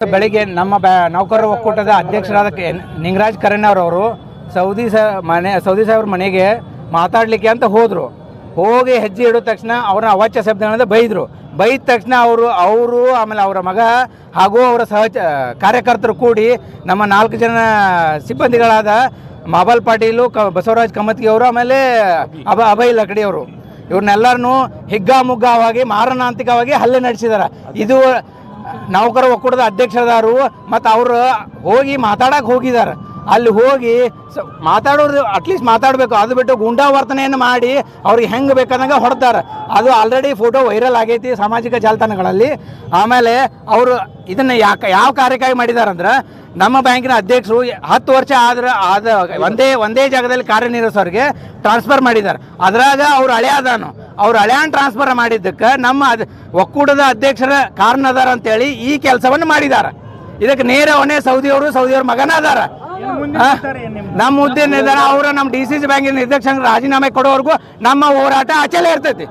ಬೆಳಿಗ್ಗೆ ನಮ್ಮ ಬ್ಯಾ- ನೌಕರರ ಒಕ್ಕೂಟದ ಅಧ್ಯಕ್ಷರಾದ ಕೆ- ನಿಂಗರಾಜ್ ಕರಣ್ಣವ್ರವರು ಸೌದಿ ಸ, ಮನೆ, ಸೌದಿ ಸಾಹೇಬ್ರ ಮನೆಗೆ ಮಾತಾಡಲಿಕ್ಕೆ ಅಂತ ಹೋದರು. ಹೋಗಿ ಹೆಜ್ಜೆ ಇಡೋ ತಕ್ಷಣ ಅವ್ರನ್ನ ಅವಾಚ್ಯ ಶಬ್ದಗಳಿಂದ ಬೈದರು. ಬೈದ ತಕ್ಷಣ ಅವರು ಅವರು, ಆಮೇಲೆ ಅವರ ಮಗ ಹಾಗೂ ಅವರ ಸಹಚ, ಕಾರ್ಯಕರ್ತರು ಕೂಡಿ ನಮ್ಮ ನಾಲ್ಕು ಜನ ಸಿಬ್ಬಂದಿಗಳಾದ ಮಾಬಲ್ ಪಾಟೀಲು, ಕ, ಬಸವರಾಜ್ ಕಮತ್ಗಿ ಅವರು, ಆಮೇಲೆ ಅಬ, ಅಭಯ್ ಲಕಡಿ ಅವರು. ಇವ್ರನ್ನೆಲ್ಲರನ್ನೂ ಹಿಗ್ಗಾಮುಗ್ಗವಾಗಿ ಮಾರಣಾಂತಿಕವಾಗಿ ಹಲ್ಲೆ ನಡೆಸಿದ್ದಾರೆ ಇದು ನೌಕರ ಒಕ್ಕೂಟದ ಅಧ್ಯಕ್ಷರದಾರು ಮತ್ತು ಅವರು ಹೋಗಿ ಮಾತಾಡಕ್ಕೆ ಹೋಗಿದ್ದಾರೆ ಅಲ್ಲಿ ಹೋಗಿ ಸ ಅಟ್ಲೀಸ್ಟ್ ಮಾತಾಡಬೇಕು. ಅದು ಬಿಟ್ಟು ಗುಂಡಾ ವರ್ತನೆಯನ್ನು ಮಾಡಿ ಅವ್ರಿಗೆ ಹೆಂಗೆ ಬೇಕಾದಂಗೆ ಹೊಡ್ತಾರೆ. ಅದು ಆಲ್ರೆಡಿ ಫೋಟೋ ವೈರಲ್ ಆಗೈತಿ ಸಾಮಾಜಿಕ ಜಾಲತಾಣಗಳಲ್ಲಿ. ಆಮೇಲೆ ಅವರು ಇದನ್ನು ಯಾಕೆ ಯಾವ ಕಾರ್ಯಕ್ಕಾಗಿ ಮಾಡಿದಾರಂದ್ರೆ ನಮ್ಮ ಬ್ಯಾಂಕಿನ ಅಧ್ಯಕ್ಷರು ಹತ್ತು ವರ್ಷ ಆದ್ರೆ ಆದ ಒಂದೇ ಒಂದೇ ಜಾಗದಲ್ಲಿ ಕಾರ್ಯನಿರ್ವಹಿಸೋರಿಗೆ ಟ್ರಾನ್ಸ್ಫರ್ ಮಾಡಿದ್ದಾರೆ ಅದ್ರಾಗ ಅವ್ರು ಹಳೆ ಅದಾನು ಅವ್ರು ಹಳೆಯನ್ ಟ್ರಾನ್ಸ್ಫರ್ ಮಾಡಿದ್ದಕ್ಕೆ ನಮ್ಮ ಅದ್- ಒಕ್ಕೂಟದ ಅಧ್ಯಕ್ಷರ ಕಾರಣ ಅದಾರ ಅಂತೇಳಿ ಈ ಕೆಲಸವನ್ನು ಮಾಡಿದ್ದಾರೆ ಇದಕ್ಕೆ ನೇರ ಹೊಣೆ ಸೌದಿಯವರು ಸೌದಿಯವ್ರ ಮಗನ ಅದಾರ. ನಮ್ಮ ಹುದ್ದೆ ನಿರ್ಧಾರ ಅವರು ನಮ್ಮ ಡಿ ಸಿ ಸಿ ಬ್ಯಾಂಕಿನ ನಿರ್ದೇಶನ ರಾಜೀನಾಮೆ ಕೊಡೋವರೆಗೂ ನಮ್ಮ ಹೋರಾಟ ಅಚಲ ಇರ್ತೈತಿ.